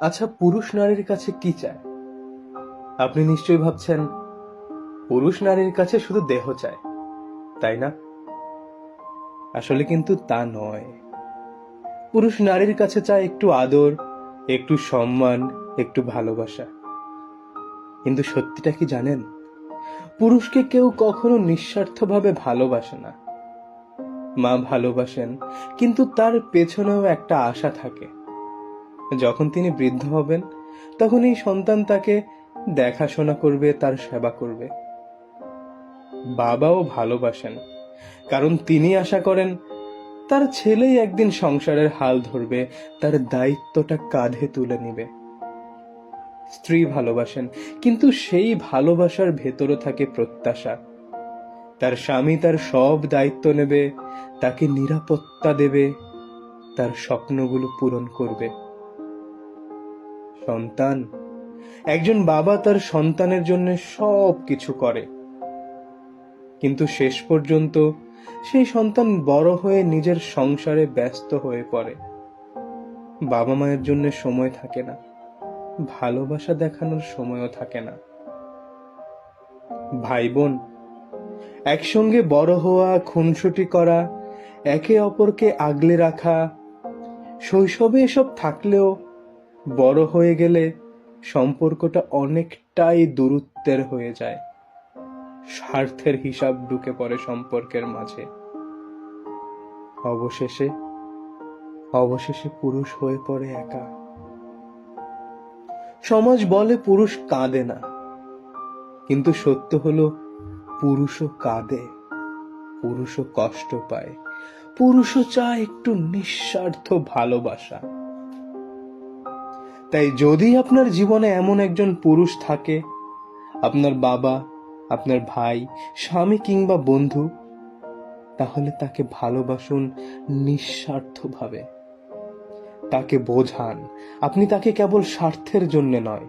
আচ্ছা পুরুষ নারীর কাছে কি চায়? আপনি নিশ্চয়ই ভাবছেন, পুরুষ নারীর কাছে শুধু দেহ চায়, তাই না? আসলে কিন্তু তা নয়। পুরুষ নারীর কাছে চায় একটু আদর, একটু সম্মান, একটু ভালোবাসা। কিন্তু সত্যিটা কি জানেন? পুরুষকে কেউ কখনো নিঃস্বার্থভাবে ভালোবাসে না। মা ভালোবাসেন, কিন্তু তার পেছনেও একটা আশা থাকে। যখন তিনি বৃদ্ধ হবেন, তখন এই সন্তান তাকে দেখাশোনা করবে, তার সেবা করবে। বাবাও ভালোবাসেন, কারণ তিনি আশা করেন, তার ছেলেই একদিন সংসারের হাল ধরবে, তার দায়িত্বটা কাঁধে তুলে নেবে। স্ত্রী ভালোবাসেন, কিন্তু সেই ভালোবাসার ভেতরও থাকে প্রত্যাশা। তার স্বামী তার সব দায়িত্ব নেবে, তাকে নিরাপত্তা দেবে, তার স্বপ্নগুলো পূরণ করবে। সন্তান। একজন বাবা তার সন্তানের জন্য সব কিছু করে। কিন্তু শেষ পর্যন্ত সেই সন্তান বড় হয়ে নিজের সংসারে ব্যস্ত হয়ে পড়ে। বাবা মায়ের জন্য সময় থাকে না। ভালোবাসা দেখানোর সময়ও থাকে না। ভাই বোন একসঙ্গে বড় হওয়া, খুনসুটি করা, একে অপরকে আগলে রাখা, শৈশবে এসব থাকলেও বড় হয়ে গেলে সম্পর্কটা অনেকটাই দূরত্বের হয়ে যায়। স্বার্থের হিসাব ঢুকে পড়ে সম্পর্কের মাঝে। অবশেষে অবশেষে পুরুষ হয়ে পড়ে একা। সমাজ বলে পুরুষ কাঁদে না। কিন্তু সত্য হলো, পুরুষও কাঁদে, পুরুষও কষ্ট পায়, পুরুষও চায় একটু নিঃস্বার্থ ভালোবাসা। তাই যদি আপনার জীবনে এমন একজন পুরুষ থাকে, আপনার বাবা, আপনার ভাই, স্বামী কিংবা বন্ধু, তাহলে তাকে ভালোবাসুন নিঃস্বার্থভাবে। তাকে বোঝান, আপনি তাকে কেবল স্বার্থের জন্য নয়,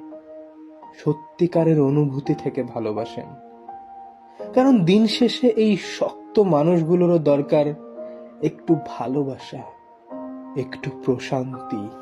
সত্যিকারের অনুভূতি থেকে ভালোবাসেন। কারণ দিন শেষে এই শক্ত মানুষগুলোরও দরকার একটু ভালোবাসা, একটু প্রশান্তি।